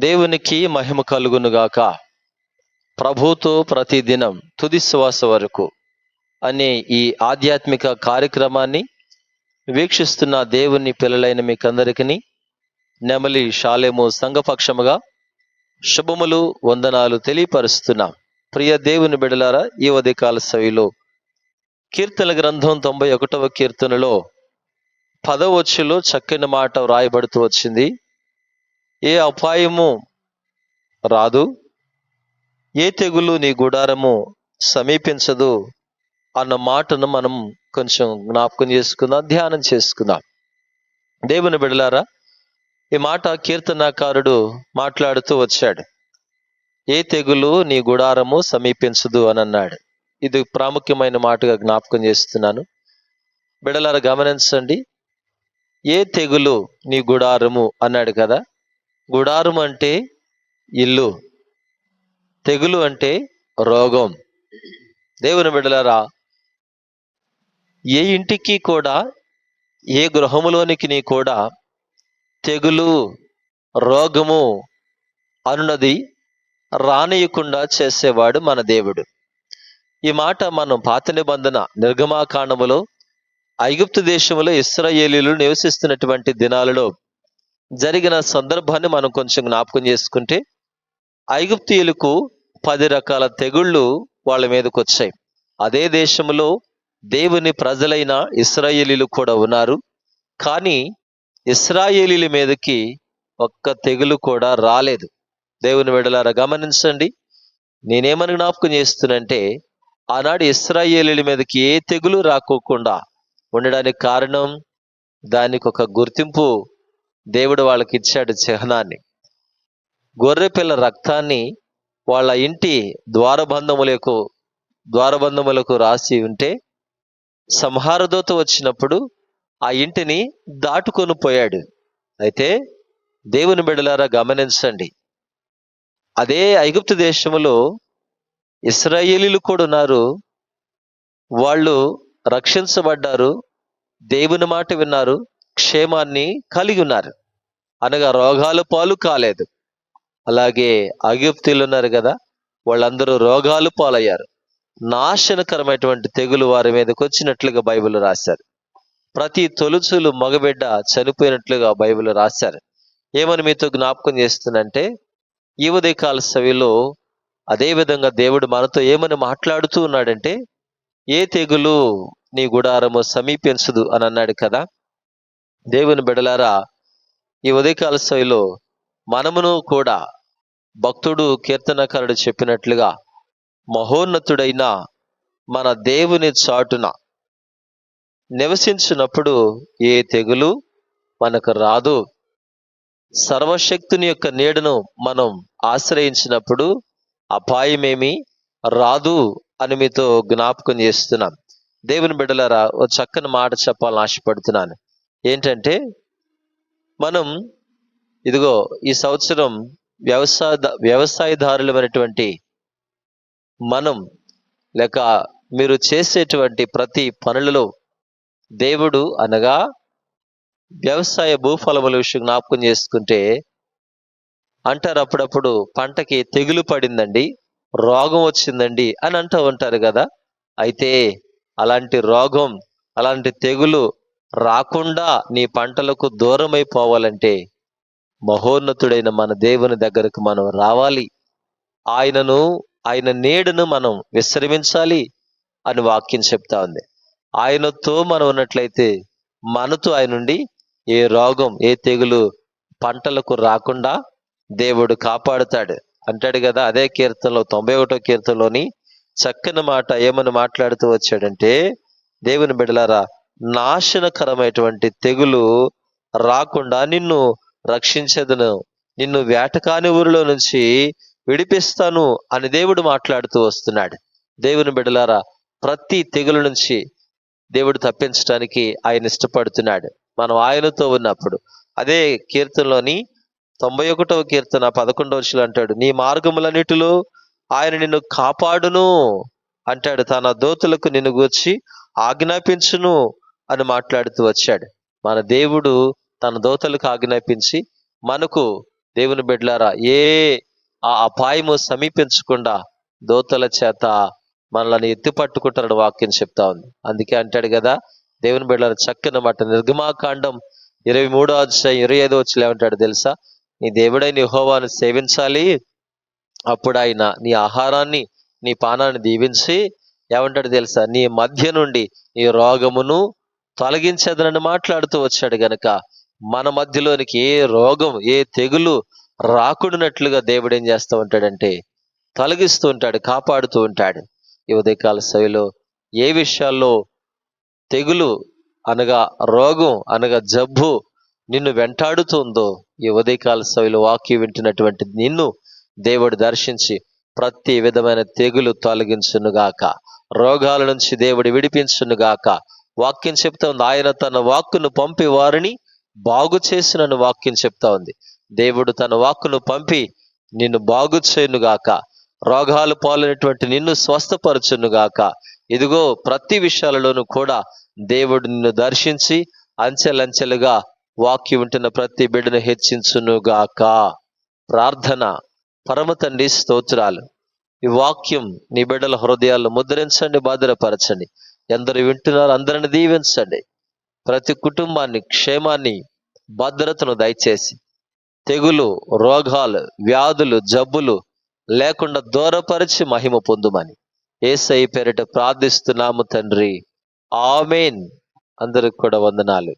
దేవునికి మహిమ కలుగునుగాక. ప్రభుతో ప్రతిదినం తుది శ్వాస వరకు అనే ఈ ఆధ్యాత్మిక కార్యక్రమాన్ని వీక్షిస్తున్న దేవుని పిల్లలైన మీకందరికీ నెమలి షాలేము సంఘపక్షముగా శుభములు వందనాలు తెలియపరుస్తున్నాం. ప్రియ దేవుని బిడలారా ఈ ఉదయకాల సవిలో కీర్తన గ్రంథం తొంభై ఒకటవ కీర్తనలో పదవచ్చులో చక్కని మాట వ్రాయబడుతూ వచ్చింది. ఏ అపాయము రాదు? ఏ తెగులు నీ గుడారము సమీపించదు? అన్న మాటను మనం కొంచెం జ్ఞాపకం చేసుకుందాం ధ్యానం చేసుకుందాం. దేవుని బిడలారా ఈ మాట కీర్తనాకారుడు మాట్లాడుతూ వచ్చాడు. ఏ తెగులు నీ గుడారము సమీపించదు అని అన్నాడు. ఇది ప్రాముఖ్యమైన మాటగా జ్ఞాపకం చేస్తున్నాను. బిడలారా గమనించండి. ఏ తెగులు నీ గుడారము అన్నాడు కదా గుడారం అంటే ఇల్లు తెగులు అంటే రోగం. దేవుని బిడ్డలారా ఏ ఇంటికి కూడా ఏ గృహములోనికి నీ కూడా తెగులు రోగము అనున్నది రానియకుండా చేసేవాడు మన దేవుడు. ఈ మాట మనం పాత నిబంధన నిర్గమాకాండములో ఐగుప్తు దేశంలో ఇస్రాయేలీలు నివసిస్తున్నటువంటి దినాలలో జరిగిన సందర్భాన్ని మనం కొంచెం జ్ఞాపకం చేసుకుంటే ఐగుప్తీయులకు పది రకాల తెగుళ్ళు వాళ్ళ మీదకు వచ్చాయి. అదే దేశంలో దేవుని ప్రజలైన ఇస్రాయేలీలు కూడా ఉన్నారు. కానీ ఇస్రాయేలీల మీదకి ఒక్క తెగులు కూడా రాలేదు. దేవుని వెడలారా గమనించండి. నేనేమని జ్ఞాపకం చేస్తున్నంటే ఆనాడు ఇస్రాయేలీల మీదకి ఏ తెగులు రాకోకుండా ఉండడానికి కారణం దానికి ఒక గుర్తింపు దేవుడు వాళ్ళకి ఇచ్చాడు చిహ్నాన్ని. గొర్రెపిల్ల రక్తాన్ని వాళ్ళ ఇంటి ద్వారబంధములకు ద్వారబంధములకు రాసి ఉంటే సంహారదూత వచ్చినప్పుడు ఆ ఇంటిని దాటుకొని పోయాడు. అయితే దేవుని బిడలారా గమనించండి. అదే ఐగుప్తు దేశంలో ఇస్రాయేలీలు కూడా ఉన్నారు. వాళ్ళు రక్షించబడ్డారు. దేవుని మాట విన్నారు. క్షేమాన్ని కలిగి ఉన్నారు. అనగా రోగాలు పాలు కాలేదు. అలాగే అగిప్తులు ఉన్నారు కదా వాళ్ళందరూ రోగాలు పాలయ్యారు. నాశనకరమైనటువంటి తెగులు వారి మీదకి వచ్చినట్లుగా బైబిల్ రాశారు. ప్రతి తొలుచులు మగబిడ్డ చనిపోయినట్లుగా బైబిల్ రాశారు. ఏమని మీతో జ్ఞాపకం చేస్తుందంటే ఈ ఉదయకాల సవిలో అదే విధంగా దేవుడు మనతో ఏమని మాట్లాడుతూ ఉన్నాడంటే ఏ తెగులు నీ గుడారము సమీపించదు అని అన్నాడు కదా దేవుని బిడలారా ఈ ఉదయకాల స్థాయిలో మనమును కూడా భక్తుడు కీర్తనకారుడు చెప్పినట్లుగా మహోన్నతుడైన మన దేవుని చాటున నివసించినప్పుడు ఏ తెగులు మనకు రాదు. సర్వశక్తుని యొక్క నీడను మనం ఆశ్రయించినప్పుడు అపాయమేమి రాదు అని మీతో జ్ఞాపకం చేస్తున్నాం దేవుని బిడ్డలారా ఓ చక్కని మాట చెప్పాలని ఆశపడుతున్నాను. ఏంటంటే మనం ఇదిగో ఈ సంవత్సరం వ్యవసాయ వ్యవసాయదారులమైనటువంటి మనం లేక మీరు చేసేటువంటి ప్రతి పనులలో దేవుడు అనగా వ్యవసాయ భూఫలముల విషయం జ్ఞాపకం చేసుకుంటే అంటారు అప్పుడప్పుడు పంటకి తెగులు పడిందండి రోగం వచ్చిందండి అని అంటూ ఉంటారు కదా. అయితే అలాంటి రోగం అలాంటి తెగులు రాకుండా నీ పంటలకు దూరమైపోవాలంటే మహోన్నతుడైన మన దేవుని దగ్గరకు మనం రావాలి. ఆయనను ఆయన నీడను మనం విశ్రమించాలి అని వాక్యం చెప్తా ఉంది. ఆయనతో మనం ఉన్నట్లయితే మనతో ఆయనుండి ఏ రోగం ఏ తెగులు పంటలకు రాకుండా దేవుడు కాపాడుతాడు. అంటాడు కదా అదే కీర్తనలో తొంభై ఒకటో కీర్తనలోని చక్కని మాట ఏమని మాట్లాడుతూ వచ్చాడంటే దేవుని బిడలారా నాశనకరమైనటువంటి తెగులు రాకుండా నిన్ను రక్షించదును. నిన్ను వేటకాని ఊరిలో నుంచి విడిపిస్తాను అని దేవుడు మాట్లాడుతూ వస్తున్నాడు. దేవుని బిడలారా ప్రతి తెగులు నుంచి దేవుడు తప్పించడానికి ఆయన ఇష్టపడుతున్నాడు. మనం ఆయనతో ఉన్నప్పుడు. అదే కీర్తనలోని తొంభై ఒకటవ కీర్తన పదకొండవ వర్షాలు అంటాడు నీ మార్గములన్నిటిలో ఆయన నిన్ను కాపాడును అంటాడు. తన దోతులకు నిన్ను గూర్చి ఆజ్ఞాపించును. అని మాట్లాడుతూ వచ్చాడు. మన దేవుడు తన దోతలకు ఆజ్ఞాపించి మనకు దేవుని బిడ్డలారా ఏ ఆ అపాయము సమీపించకుండా దోతల చేత మనల్ని ఎత్తి పట్టుకుంటారని వాక్యం చెప్తా ఉంది. అందుకే అంటాడు కదా దేవుని బిడ్డలారా చక్కని మాట. నిర్గమాకాండం ఇరవై మూడో అధ్యాయం ఇరవై ఐదో వచ్చి ఏమంటాడు తెలుసా? నీ దేవుడైన యెహోవాను సేవించాలి. అప్పుడు ఆయన నీ ఆహారాన్ని నీ పానాన్ని దీవించి ఏమంటాడు తెలుసా? నీ మధ్య నుండి నీ రోగమును తొలగించేదనని మాట్లాడుతూ వచ్చాడు గనక మన మధ్యలోనికి ఏ రోగం ఏ తెగులు రాకుడినట్లుగా దేవుడు ఏం చేస్తూ ఉంటాడంటే తొలగిస్తూ ఉంటాడు కాపాడుతూ ఉంటాడు. ఈ ఉదయకాల శైలిలో ఏ విషయాల్లో తెగులు అనగా రోగం అనగా జబ్బు నిన్ను వెంటాడుతుందో ఈ ఉదయకాల శైలిలో వాక్యం వింటున్నటువంటి నిన్ను దేవుడు దర్శించి ప్రతి విధమైన తెగులు తొలగించునుగాక. రోగాల నుంచి దేవుడు విడిపించునుగాక. వాక్యం చెప్తా ఉంది. ఆయన తన వాక్కును పంపి వారిని బాగు చేసినను వాక్యం చెప్తా ఉంది. దేవుడు తన వాక్కును పంపి నిన్ను బాగు చేయనుగాక రోగాలు పాలైనటువంటి నిన్ను స్వస్థపరచునుగాక ఇదిగో ప్రతి విషయాలలోనూ కూడా దేవుడు నిన్ను దర్శించి అంచెలంచెలుగా వాక్యం ఉంటున్న ప్రతి బిడ్డను హెచ్చించునుగాక ప్రార్థన పరమ తండ్రి స్తోత్రాలు. ఈ వాక్యం నీ బిడ్డల హృదయాల్లో ముద్రించండి భద్రపరచండి ఎందరు వింటున్నారు అందరిని దీవించండి. ప్రతి కుటుంబాన్ని క్షేమాన్ని భద్రతను దయచేసి. తెగులు రోగాలు వ్యాధులు జబ్బులు లేకుండా దూరపరిచి మహిమ పొందుమని. ఏసై పేరిట ప్రార్థిస్తున్నాము తండ్రి. ఆమెన్. అందరికి కూడా వందనాలు.